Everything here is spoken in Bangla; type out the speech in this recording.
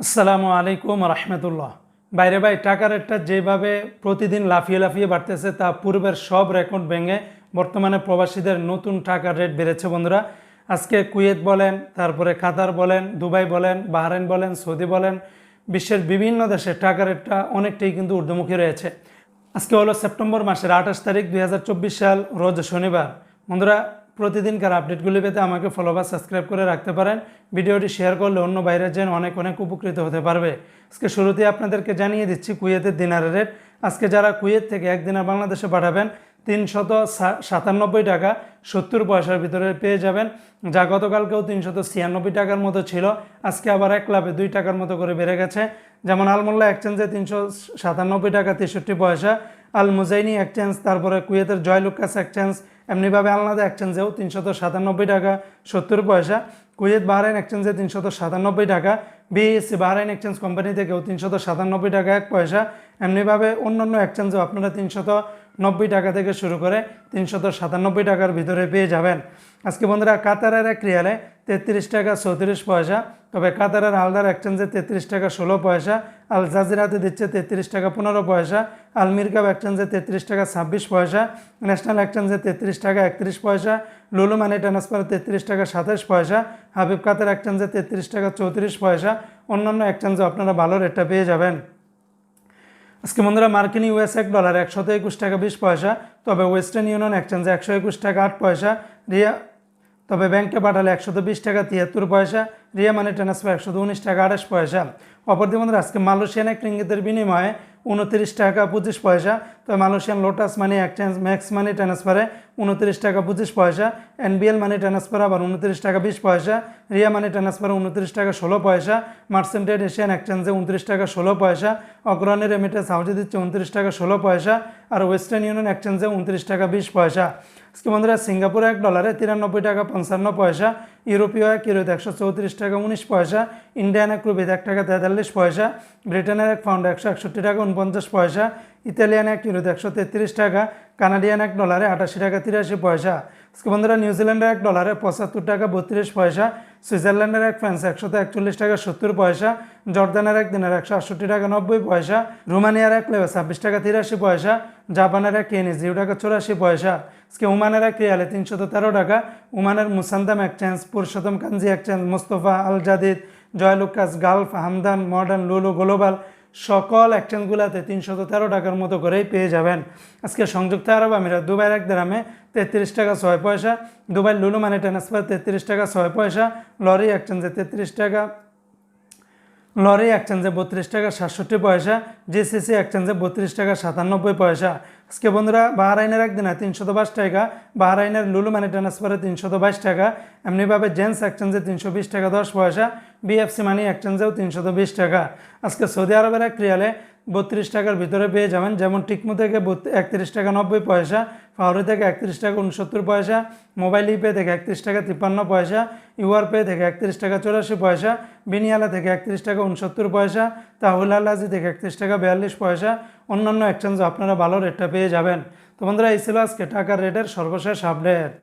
আসসালামু আলাইকুম রহমতুল্লাহ। বাইরে ভাই টাকা রেটটা যেভাবে প্রতিদিন লাফিয়ে লাফিয়ে বাড়তেছে, তা পূর্বের সব রেকর্ড ভেঙে বর্তমানে প্রবাসীদের নতুন টাকার রেট বেড়েছে বন্ধুরা। আজকে কুয়েত বলেন, তারপরে কাতার বলেন, দুবাই বলেন, বাহরাইন বলেন, সৌদি বলেন, বিশ্বের বিভিন্ন দেশে টাকা রেটটা অনেকটাই কিন্তু ঊর্ধ্বমুখী রয়েছে। আজকে হলো সেপ্টেম্বর মাসের আঠাশ তারিখ দুই হাজার চব্বিশ সাল, রোজ শনিবার। বন্ধুরা প্রতিদিনকার আপডেটগুলি পেতে আমাকে ফলো বা সাবস্ক্রাইব করে রাখতে পারেন। ভিডিওটি শেয়ার করলে অন্য বাইরের যেন অনেক অনেক উপকৃত হতে পারবে। আজকে শুরুতেই আপনাদেরকে জানিয়ে দিচ্ছি কুয়েতের দিনারের রেট। আজকে যারা কুয়েত থেকে একদিনার বাংলাদেশে পাঠাবেন, তিনশত সাতানব্বই টাকা সত্তর পয়সার ভিতরে পেয়ে যাবেন, যা গতকালকেও তিনশত ছিয়ানব্বই টাকার মতো ছিল। আজকে আবার এক লাভে দুই টাকার মতো করে বেড়ে গেছে। যেমন আলমোল্লা এক্সচেঞ্জে তিনশো সাতানব্বই টাকা তেষট্টি পয়সা আল মুজাইনি এক্সচেঞ্জ, তারপরে কুয়েতের জয়লুকাস এক্সচেঞ্জ এমনিভাবে আলনাদা এক্সচেঞ্জেও তিনশত সাতানব্বই টাকা, সত্তর পয়সা। কুয়েত বাহরাইন এক্সচেঞ্জে তিনশত সাতানব্বই টাকা। বিএসসি বাহরাইন এক্সচেঞ্জ কোম্পানি থেকেও তিনশত সাতানব্বই টাকা এক পয়সা। এমনিভাবে অন্যান্য এক্সচেঞ্জেও আপনারা তিনশত নব্বই টাকা থেকে শুরু করে তিনশত সাতানব্বই টাকার ভিতরে পেয়ে যাবেন। আজকে বন্ধুরা কাতারের এক রিয়ালে তেত্রিশ টাকা চৌত্রিশ পয়সা, তবে কাতারের আলদার এক্সচেঞ্জে তেত্রিশ টাকা ষোলো পয়সা, আল জাজিরাতে দিচ্ছে তেত্রিশ টাকা পনেরো পয়সা, আল মিরকাব এক্সচেঞ্জে তেত্রিশ টাকা ছাব্বিশ পয়সা, ন্যাশনাল এক্সচেঞ্জে তেত্রিশ টাকা একত্রিশ পয়সা, লুলু মানি ট্রান্সফার তেত্রিশ টাকা সাতাশ পয়সা, হাবিব কাতার এক্সচেঞ্জে তেত্রিশ টাকা চৌত্রিশ পয়সা, অন্যান্য এক্সচেঞ্জে আপনারা ভালো রেটটা পেয়ে যাবেন। আজকে বন্ধুরা মার্কিন ইউএস এক ডলার একশত একুশ টাকা বিশ পয়সা, তবে ওয়েস্টার্ন ইউনিয়ন এক্সচেঞ্জে একশো একুশ টাকা আট পয়সা, রিয়া, তবে ব্যাংকে পাঠালে একশত বিশ টাকা তিয়াত্তর পয়সা, রিয়া মানি ট্রান্সফার একশত উনিশ টাকা আঠাশ পয়সা। অপরদি বন্ধুরা, আজকে মালয়েশিয়ান এক রিঙ্গিতের বিনিময়ে উনত্রিশ টাকা পঁচিশ পয়সা তবে Malaysian Lotus money exchange Max money ট্রান্সফারে উনত্রিশ টাকা পঁচিশ পয়সা এনবিএল মানি ট্রান্সফার আবার উনত্রিশ টাকা বিশ পয়সা, রিয়া মানি ট্রান্সফারে উনত্রিশ টাকা ষোলো পয়সা মার্সেন্টেড এশিয়ান এক্সচেঞ্জে উনত্রিশ টাকা ষোলো পয়সা অগ্রণী রেমিটেন্স হাউজে দিচ্ছে উনত্রিশ টাকা ষোলো পয়সা আর ওয়েস্টার্ন ইউনিয়ন এক্সচেঞ্জে উনত্রিশ টাকা বিশ পয়সা। আজকে বন্ধুরা সিঙ্গাপুরে এক ডলারে তিরানব্বই টাকা পঞ্চান্ন পয়সা ইউরোপীয় এক ইউরোত একশো চৌত্রিশ টাকা উনিশ পয়সা ইন্ডিয়ান এক রুপিতে এক টাকা তেতাল্লিশ পয়সা ব্রিটেনের এক পাউন্ড একশো একষট্টি টাকা উনপঞ্চাশ পয়সা ইতালিয়ান এক ইউরোতে একশো তেত্রিশ টাকা, কানাডিয়ান এক ডলারে আটাশি টাকা তিরাশি পয়সা। আজকে বন্ধুরা, নিউজিল্যান্ডের এক ডলারে পঁচাত্তর টাকা বত্রিশ পয়সা, সুইজারল্যান্ডের এক ফ্রান্স একশত একচল্লিশ টাকা সত্তর পয়সা, জর্দানের এক দিনের একশো আটষট্টি টাকা নব্বই পয়সা, রোমানিয়ার এক লেবে ছাব্বিশ টাকা তিরাশি পয়সা, জাপানের এক কেনি জিরো টাকা চৌরাশি পয়সা। আজকে ওমানের এক রিয়ালে তিনশত তেরো টাকা, ওমানের Musandam exchange, Purushottam Kanji exchange, Mustafa Al Jadid Joyalukkas Gulf, Hamdan, modern, Lulu, global সকল অ্যাকশনগুলোতে তিনশত তেরো টাকার মতো করেই পেয়ে যাবেন। আজকে সংযুক্ত আরব আমিরা দুবাইয়ের এক দামে তেত্রিশ টাকা ছয় পয়সা দুবাই লুলু মানি ট্রান্সফার তেত্রিশ টাকা ছয় পয়সা, লরি এক্সচেঞ্জে তেত্রিশ টাকা লরি এক্সচেঞ্জে বত্রিশ টাকা সাতষট্টি পয়সা জিসিসি এক্সচেঞ্জে বত্রিশ টাকা সাতানব্বই পয়সা। আজকে বন্ধুরা, বাহারাইনের একদিনে তিনশত বাইশ টাকা, বাহারাইনের লুলু মানি ট্রান্সফারে তিনশত বাইশ টাকা, এমনিভাবে জেন্স এক্সচেঞ্জে তিনশো বিশ টাকা দশ পয়সা বিএফসি মানি এক্সচেঞ্জেও তিনশত বিশ টাকা। আজকে সৌদি আরবের এক রিয়ালে বত্রিশ টাকার ভিতরে পেয়ে যাবেন। যেমন টিকমু থেকে একত্রিশ টাকা নব্বই পয়সা, ফাউরি থেকে একত্রিশ টাকা উনসত্তর পয়সা, মোবাইল ইপে থেকে একত্রিশ টাকা তিপ্পান্ন পয়সা, ইউআর পে থেকে একত্রিশ টাকা চৌরাশি পয়সা, বিনিয়ালা থেকে একত্রিশ টাকা উনসত্তর পয়সা, তাহুল আল্লাজি থেকে একত্রিশ টাকা বিয়াল্লিশ পয়সা, অন্যান্য এক্সচেঞ্জে আপনারা ভালো রেটটা পেয়ে যাবেন। তো বন্ধুরা, এই ছিল আজকে টাকার রেটের সর্বশেষ আপডেট